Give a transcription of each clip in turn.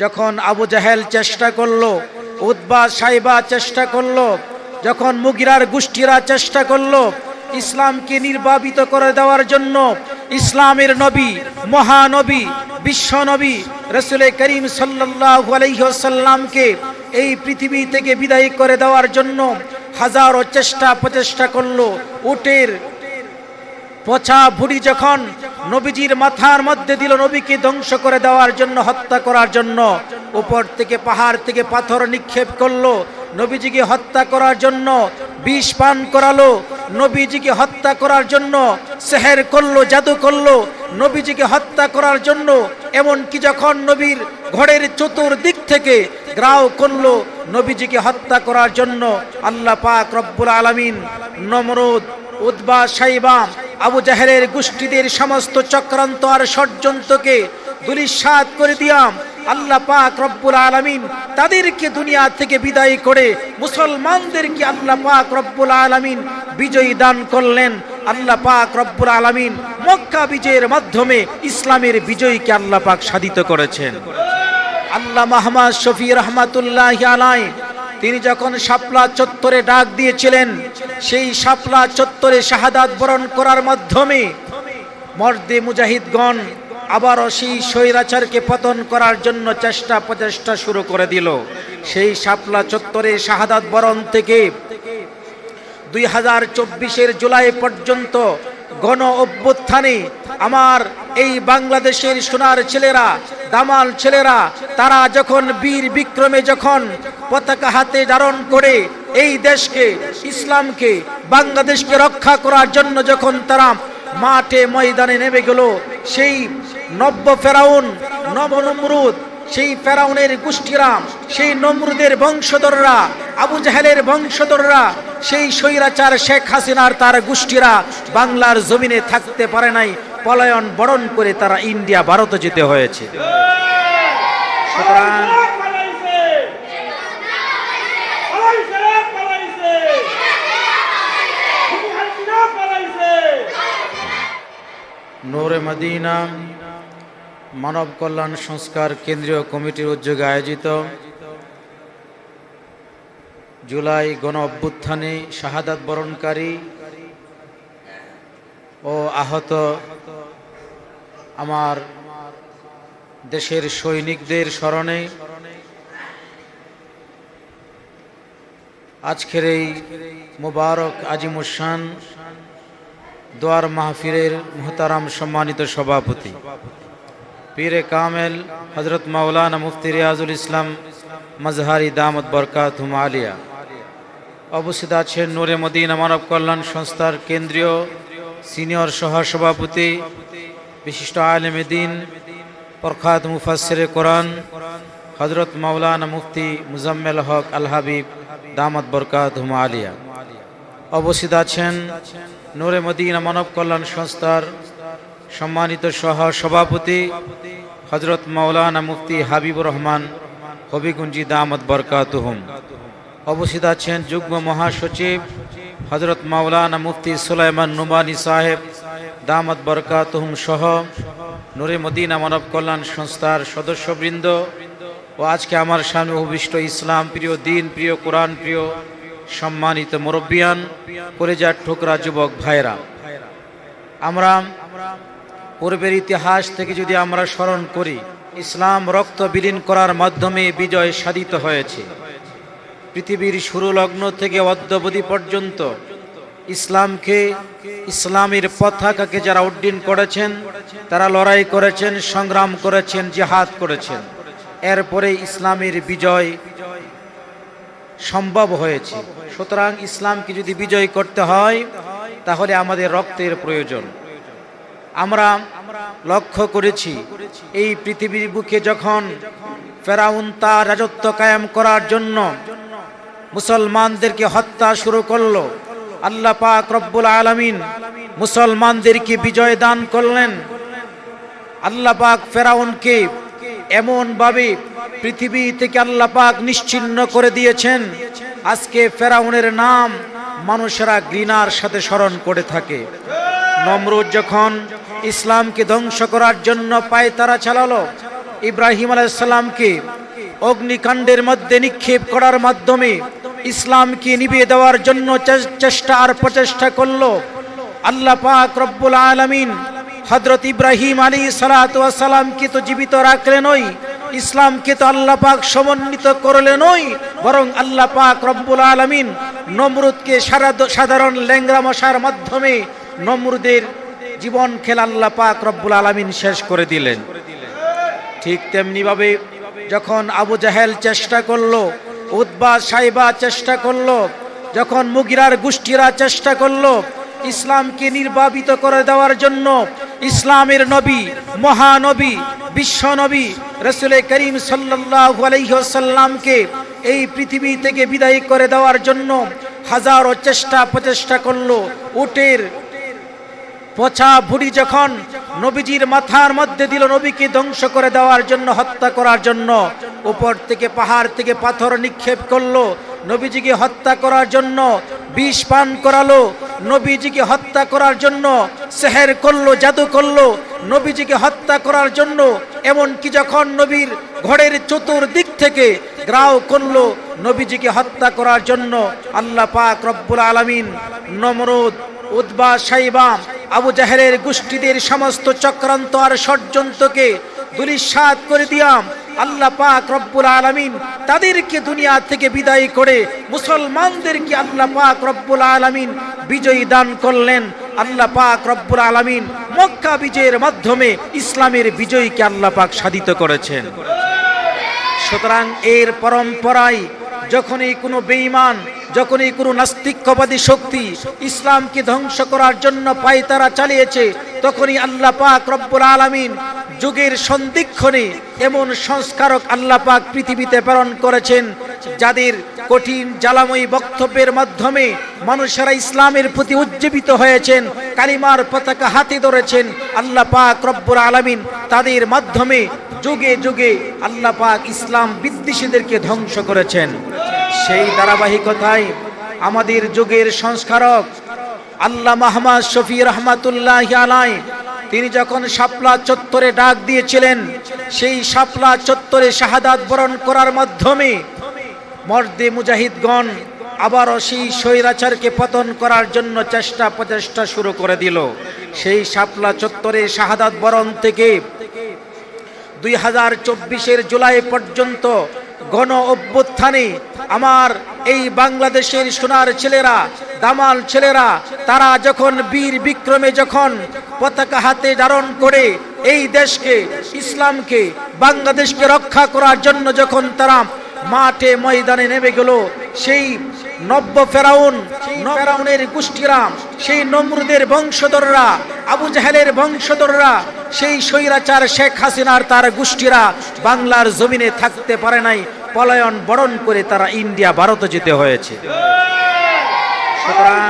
যখন আবু জাহেল চেষ্টা করল উদ্বা সাইবা চেষ্টা করল, যখন মুগিরার গোষ্ঠীরা চেষ্টা করল ইসলামকে নির্বাপিত করে দেওয়ার জন্য, ইসলামের নবী, মহানবী, বিশ্ব নবী রসুল করিম সাল্লাল্লাহু আলাইহি ওয়াসাল্লামকে এই পৃথিবী থেকে বিদায় করে দেওয়ার জন্য হাজারো চেষ্টা প্রচেষ্টা করল, উটের পচা ভুড়ি যখন নবীজির মাথার মধ্যে দিল নবীকে ধ্বংস করে দেওয়ার জন্য, হত্যা করার জন্য, উপর থেকে পাহাড় থেকে পাথর নিক্ষেপ করল, নবীজিকে হত্যা করার জন্য, বিষ পান করালো, নবীজিকে হত্যা করার জন্য, সেহের করল, জাদু করল, নবীজিকে হত্যা করার জন্য, এমনকি যখন নবীর ঘরের চতুর্দিক থেকে গ্রাও করল, নবীজিকে হত্যা করার জন্য আল্লাহ পাক রব্বুল আলামিন নমরুদ উদ্বা সাইবা আবু জাহেলের গোষ্ঠীদের সমস্ত চক্রান্ত আর ষড়যন্ত্রকে দুলিশাত করে দিয়াম। আল্লাহ পাক রব্বুল আলামিন তাদেরকে দুনিয়া থেকে বিদায় করে মুসলমানদেরকে আল্লাহ পাক রব্বুল আলামিন বিজয়ী দান করলেন। আল্লাহ পাক রব্বুল আলামিন মক্কা বিজয়ের মাধ্যমে ইসলামের বিজয়ীকে আল্লাহ পাক সাধিত করেছেন। আল্লাহ মাহমদ শফি রহমাতুল্লাহ আলাই তিনি যখন শাপলা চত্বরে ডাক দিয়েছিলেন সেই শাপলা চত্বরে শাহাদাত বরণ করার মাধ্যমে মর্দে মুজাহিদগণ আবারও সেই স্বৈরাচারকে পতন করার জন্য চেষ্টা প্রচেষ্টা শুরু করে দিল। সেই শাপলা চত্বরে শাহাদাত বরণ থেকে দুই হাজার চব্বিশের জুলাই পর্যন্ত গণ অভ্যুত্থানে আমার এই বাংলাদেশের সোনার ছেলেরা, দামাল ছেলেরা, তারা যখন বীর বিক্রমে যখন পতাকা হাতে ধারণ করে এই দেশকে, ইসলামকে, বাংলাদেশকে রক্ষা করার জন্য যখন তারা মাঠে ময়দানে নেমে গেল, সেই নব্য ফেরাউন নবনমরুদ সেই ফেরাউনের গোষ্ঠীরা, সেই নমরুদের বংশধররা, আবু জাহেলের বংশধররা, সেই স্বৈরাচার শেখ হাসিনার তার গোষ্ঠীরা বাংলার জমিনে থাকতে পারে নাই, পলায়ন বরণ করে তারা ইন্ডিয়া, ভারতে যেতে হয়েছে। সুতরাং নূরে মদিনা মানব কল্যাণ সংস্কার কেন্দ্রীয় কমিটির উদ্যোগে আয়োজিত জুলাই গণ অভ্যুত্থানে শাহাদাত বরণকারী ও আহত আমার দেশের সৈনিকদের স্মরণে আজকের এই মুবারক আজিমুসান দোয়ার মাহফিরের মোহতারাম সম্মানিত সভাপতি। পীরে কামেল হজরত মাওলানা মুফতি রিয়াজুল ইসলাম মজহারি দামত বরকাত আলিয়া। অবস্থিত আছেন নূরে মদিনা মানব কল্যাণ সংস্থার কেন্দ্রীয় সিনিয়র সহসভাপতি, বিশিষ্ট আলেম দিন প্রখাত মুফাসির কোরআন হজরত মাওলানা মুফতি মুজাম্মেল হক আল হাবিব দামত বরকাত আলিয়া। অবস্থিত আছেন নূরে মদিনা মানব কল্যাণ সংস্থার সম্মানিত সহ সভাপতি হজরত মাওলানা মুফতি হাবিবুর রহমান হবিগুঞ্জি দামদ বরকাতুহুম। অবস্থিত আছেন যুগ্ম মহাসচিব হজরত মাওলানা মুফতি সুলাইমান নুমানি সাহেব দামদ বরকাতুহুম সহ নূরে মদিনা মানব কল্যাণ সংস্থার সদস্যবৃন্দ ও আজকে আমার সামনে অভিষ্ট ইসলাম প্রিয়, দিন প্রিয়, কোরআন প্রিয় সম্মানিত মুরব্বিয়ান, কলেজার ঠোকরা যুবক ভাইরা আমরা পূর্বের ইতিহাস থেকে যদি আমরা স্মরণ করি, ইসলাম রক্ত বিলীন করার মাধ্যমে বিজয় সাধিত হয়েছে। পৃথিবীর শুরু লগ্ন থেকে অদ্যবধি পর্যন্ত ইসলামকে, ইসলামের পতাকাকে যারা উড্ডীন করেছেন, তারা লড়াই করেছেন, সংগ্রাম করেছেন, জিহাদ করেছেন। এরপরে ইসলামের বিজয় সম্ভব হয়েছে। সুতরাং ইসলামকে যদি বিজয় করতে হয়, তাহলে আমাদের রক্তের প্রয়োজন। আমরা লক্ষ্য করেছি, এই পৃথিবীর বুকে যখন ফেরাউন তার রাজত্ব কায়েম করার জন্য মুসলমানদেরকে হত্যা শুরু করল, আল্লাহ পাক রব্বুল আলামিন মুসলমানদেরকে বিজয় দান করলেন। আল্লাহ পাক ফেরাউনকে এমন ভাবে পৃথিবী থেকে আল্লাহ পাক নিশ্চিহ্ন করে দিয়েছেন। আজকে ফেরাউনের নাম মানুষেরা ঘৃণার সাথে স্মরণ করে থাকে। নমরুদ যখন ইসলামকে ধ্বংস করার জন্য পায়তারা চালালো, ইব্রাহিম আলাইসাল্লামকে অগ্নিকাণ্ডের মধ্যে নিক্ষেপ করার মাধ্যমে ইসলামকে নিভিয়ে দেওয়ার জন্য চেষ্টা আর প্রচেষ্টা করল। আল্লাহ পাক রব্বুল আলামিন হযরত ইব্রাহিম আলী সালাতামকে তো জীবিত রাখলেনই ইসলামকে তো আল্লাহ পাক সমন্বিত করলেনই বরং আল্লাহ পাক রব্বুল আলামিন নমরুদকে সারা- সাধারণ ল্যাংরা মশার মাধ্যমে নমরুদের জীবন খেলা আল্লাহ পাক রব্বুল আলামিন শেষ করে দিলেন। ঠিক তেমনিভাবে যখন আবু জাহেল চেষ্টা করল উদ্বা সাইবা চেষ্টা করল, যখন মুগিরার গোষ্ঠীরা চেষ্টা করল ইসলামকে নির্বাপিত করে দেওয়ার জন্য, ইসলামের নবী, মহানবী বিশ্ব নবী রসুলের করিম সাল্লাল্লাহু আলাইহি ওয়াসাল্লামকে এই পৃথিবী থেকে বিদায় করে দেওয়ার জন্য হাজারো চেষ্টা প্রচেষ্টা করল। উটের পচা বুড়ি যখন নবীজির মাথার মধ্যে দিল, নবীকে ধ্বংস করে দেওয়ার জন্য, হত্যা করার জন্য, উপর থেকে পাহাড় থেকে পাথর নিক্ষেপ করল, নবীজিকে হত্যা করার জন্য বিষ পান করালো নবীজিকে হত্যা করার জন্য সেহের করল, জাদু করল। নবীজিকে হত্যা করার জন্য এমনকি যখন নবীর ঘরের চতুর্দিক থেকে গ্রাও করল, নবীজিকে হত্যা করার জন্য আল্লাহ পাক রব্বুল আলামিন নমরুদ উদ্বা সাইবা, আবু জাহেলের গোষ্ঠীদের সমস্ত চক্রান্ত আর ষড়যন্ত্রকে দুলিশাত করে দিয়াম আল্লাহ পাক রব্বুল আলামিন তাদেরকে দুনিয়া থেকে বিদায় করে মুসলমানদেরকে আল্লাহ পাক রব্বুল আলামিন বিজয়ী দান করলেন আল্লাহ পাক রব্বুল আলামিন। মক্কা বিজয়ের মাধ্যমে ইসলামের বিজয়ীকে আল্লাহ পাক সাধিত করেছেন। সুতরাং এর পরম্পরায় যখনই কোনো বেঈমান, যখনই কোনো নাস্তিক্যবাদী শক্তি ইসলামকে ধ্বংস করার জন্য পায়তারা চালিয়েছে, তখনই আল্লাহ পাক রব্বুল আলামিন যুগের সন্দিক্ষণে এমন সংস্কারক আল্লাহ পাক পৃথিবীতে প্রেরণ করেছেন যাদের কঠিন জ্বালাময়ী বক্তব্যের মাধ্যমে মানুষেরা ইসলামের প্রতি উজ্জীবিত হয়েছেন, কালিমার পতাকা হাতে ধরেছেন, আল্লাহ পাক রব্বুল আলামিন তাদের মাধ্যমে যুগে যুগে আল্লাহ পাক ইসলাম বিদ্বেষীদেরকে ধ্বংস করেছেন। সেই ধারাবাহিকতায় আমাদের যুগের সংস্কারক আল্লাহ মাহমাদ শফি রহমাতুল্লাহ আলাই তিনি যখন শাপলা চত্বরে ডাক দিয়েছিলেন, সেই শাপলা চত্বরে শাহাদাত বরণ করার মাধ্যমে মর্দে মুজাহিদগণ আবারও সেই স্বৈরাচারকে পতন করার জন্য চেষ্টা প্রচেষ্টা শুরু করে দিল। সেই শাপলা চত্বরে শাহাদাত বরণ থেকে দুই হাজার চব্বিশের জুলাই পর্যন্ত গণ অভ্যুত্থানে আমার এই বাংলাদেশের সোনার ছেলেরা, দামাল ছেলেরা, তারা যখন বীর বিক্রমে যখন পতাকা হাতে ধারণ করে এই দেশকে, ইসলামকে, বাংলাদেশকে রক্ষা করার জন্য যখন তারা মাঠে ময়দানে নেমে গেল। সেই নব্য ফেরাউন ফেরাউনের গোষ্ঠীরা, সেই নমরুদের বংশধররা, আবু জাহেলের বংশধররা, সেই স্বৈরাচার শেখ হাসিনার তার গোষ্ঠীরা বাংলার জমিনে থাকতে পারে নাই, পলায়ন বরণ করে তারা ইন্ডিয়া, ভারত যেতে হয়েছে। সুতরাং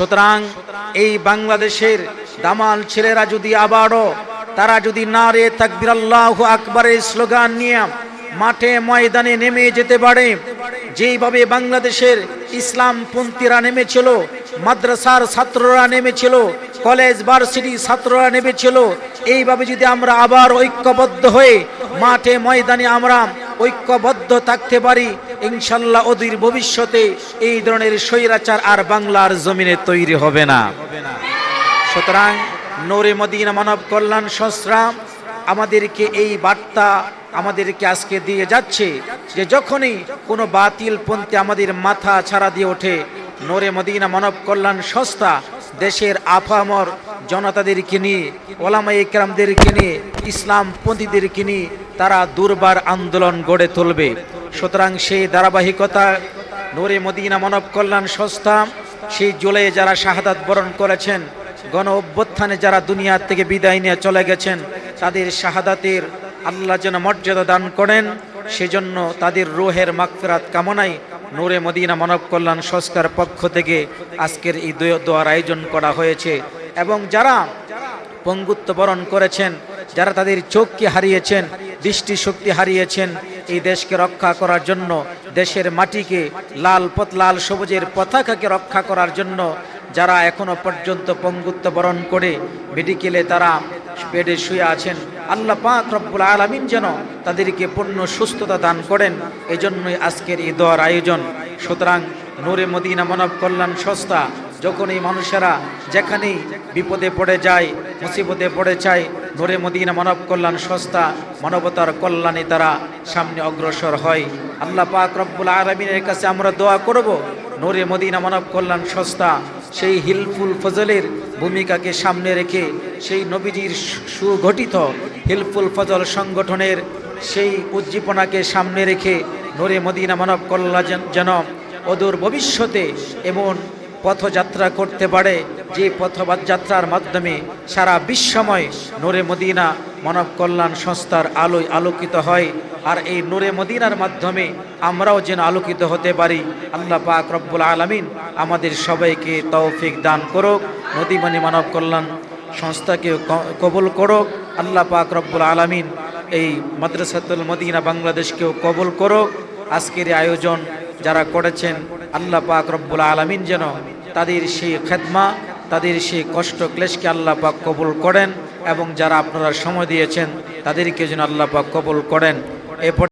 সুতরাং এই বাংলাদেশের দামাল ছেলেরা যদি আবারও, তারা যদি না রে তাকবির আল্লাহ আকবরের স্লোগান নিয়ে মাঠে ময়দানে নেমে যেতে পারে, যেইভাবে বাংলাদেশের ইসলামপন্থীরা নেমেছিল, মাদ্রাসার ছাত্ররা নেমেছিল, কলেজ ভার্সিটি ছাত্ররা নেমেছিল, এইভাবে যদি আমরা আবার ঐক্যবদ্ধ হয়ে মাঠে ময়দানে আমরা ঐক্যবদ্ধ থাকতে পারি, ইনশাল্লাহ অদূর ভবিষ্যতে এই ধরনের স্বৈরাচার আর বাংলার জমিনে তৈরি হবে না। সুতরাং নোরে মদিনা মানব কল্যাণ সংস্থা আমাদেরকে এই বার্তা আমাদেরকে আজকে দিয়ে যাচ্ছে যে যখনই কোনো বাতিল পন্থী আমাদের মাথা ছাড়া দিয়ে ওঠে, নোরে মদিনা মানব কল্যাণ সংস্থা দেশের আফামর জনতাদেরকে নিয়ে ওলামা ইকরামদেরকে নিয়ে, ইসলাম পন্থীদেরকে নিয়ে তারা দুর্বার আন্দোলন গড়ে তুলবে। সুতরাং সেই ধারাবাহিকতা, নোরে মদিনা মানব কল্যাণ সংস্থা, সেই জুলাই যারা শাহাদাত বরণ করেছেন, গণ অভ্যুত্থানে যারা দুনিয়া থেকে বিদায় নিয়ে চলে গেছেন, তাদের শাহাদাতের আল্লাহ যেন মর্যাদা দান করেন, সেজন্য তাদের রোহের মাগফিরাত কামনায় নূরে মদিনা মানব কল্যাণ সংস্কার পক্ষ থেকে আজকের এই দোয়ার আয়োজন করা হয়েছে। এবং যারা পঙ্গুত্ব বরণ করেছেন, যারা তাদের চোখকে হারিয়েছেন দৃষ্টিশক্তি হারিয়েছেন এই দেশকে রক্ষা করার জন্য। দেশের মাটিকে লাল পথ, লাল সবুজের পতাকাকে রক্ষা করার জন্য যারা এখনও পর্যন্ত পঙ্গুত্ব বরণ করে মেডিকেলে তারা বেডে শুয়ে আছেন। আল্লাহ পাক রব্বুল আলমিন যেন তাদেরকে পূর্ণ সুস্থতা দান করেন, এজন্যই আজকের এই দোয়ার আয়োজন। সুতরাং নূরে মদিনা মানব কল্যাণ সংস্থা যখন এই মানুষেরা যেখানেই বিপদে পড়ে যায়, মুসিবতে পড়ে যায়, নূরে মদিনা মানব কল্যাণ সংস্থা, মানবতার কল্যাণে তারা সামনে অগ্রসর হয়। আল্লাহ পাক রব্বুল আলমিনের কাছে আমরা দোয়া করব, নূরে মদিনা মানব কল্যাণ সংস্থা সেই হিলফুল ফজলের ভূমিকাকে সামনে রেখে সেই নবীজির সুগঠিত হিলফুল ফজল সংগঠনের সেই উজ্জীবনাকে সামনে রেখে নূরে মদিনা মানব কল্যাণ যেন অদূর ভবিষ্যতে এমন পথযাত্রা করতে পারে, যে পথযাত্রার মাধ্যমে সারা বিশ্বময় নোরে মদিনা মানব কল্যাণ সংস্থার আলোয় আলোকিত হয়। আর এই নূরে মদিনার মাধ্যমে আমরাও যেন আলোকিত হতে পারি। আল্লাহ পাক রব্বুল আলমিন আমাদের সবাইকে তৌফিক দান করুক নদীমণি মানব কল্যাণ সংস্থাকে কবুল করুক। আল্লাহ পাক রব্বুল আলমিন এই মাদ্রাসাতুল মদিনা বাংলাদেশকেও কবুল করুক। আজকের আয়োজন যারা করেছেন আল্লাহ পাক রব্বুল আলমিন যেন তাদের সেই খেদমা, তাদের সেই কষ্ট ক্লেশকে আল্লাহ পাক কবুল করেন এবং যারা আপনারা সময় দিয়েছেন তাদেরকে যেন আল্লাহ পাক কবুল করেন। এরপর